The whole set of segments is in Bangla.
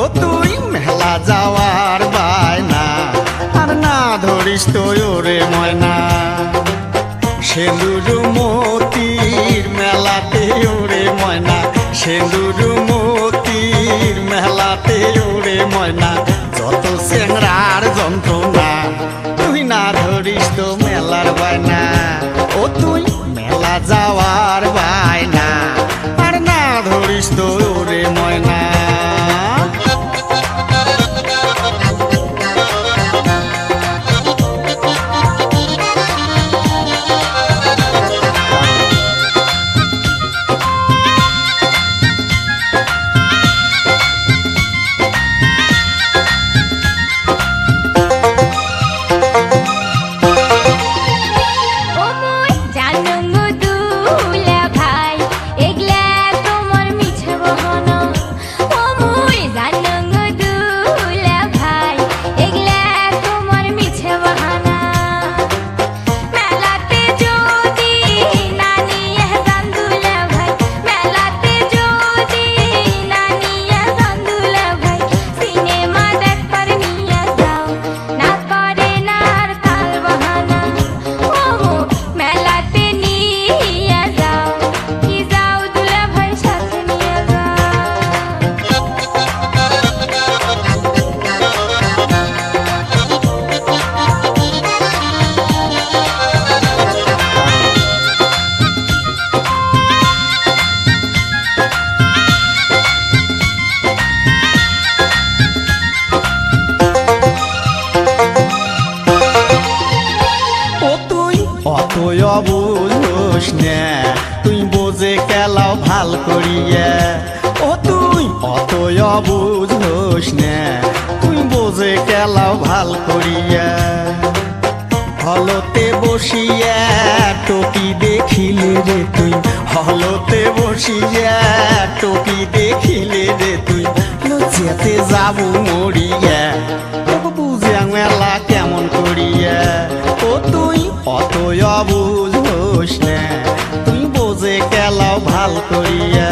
ও তুই মেলা যাওয়ার বায়না, আর না ধরিস তো ওরে ময়না। সেন্দুর মতির মেলাতে ওরে ময়না, সেন্দুর মতির মেলাতে ওরে ময়না। যত চেংড়ার যন্ত্রণা, তুই না ধরিস তো মেলার বায়না। ও তুই মেলা যাওয়ার বায়না, আর না ধরিস তো করিয়া। ও তুই অতই অবুঝোস না, তুই বোঝে কেলাও ভালো করিয়া। হলতে বসিয়া টপি দেখিলে রে তুই, হলতে বসিয়া টপি দেখিলে রে তুই, লজ্জাতে যাব মরিয়া। তোকে বুঝে মেলা কেমন করিয়া। ও তুই অতই অবুঝ হোস না ভালো করিয়া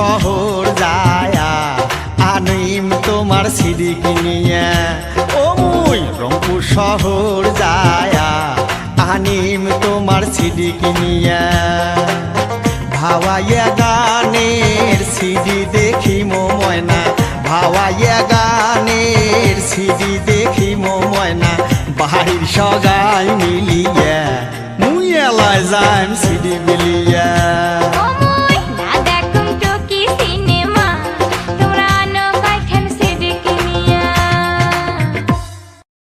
শহর যায়া, আনিম তোমার সিডি কিনিয়া ওই রংপুর শহর যায়া, আনিম তোমার সিডি কিনিয়া ভাওয়াইয়া গানের সিডি দেখি মো ময়না, ভাওয়াইয়া গানের সিডি দেখি মো ময়না বাড়ির সগাই মিলিয়া, মুই এলায় যাইম সিডি মিলিয়া। ও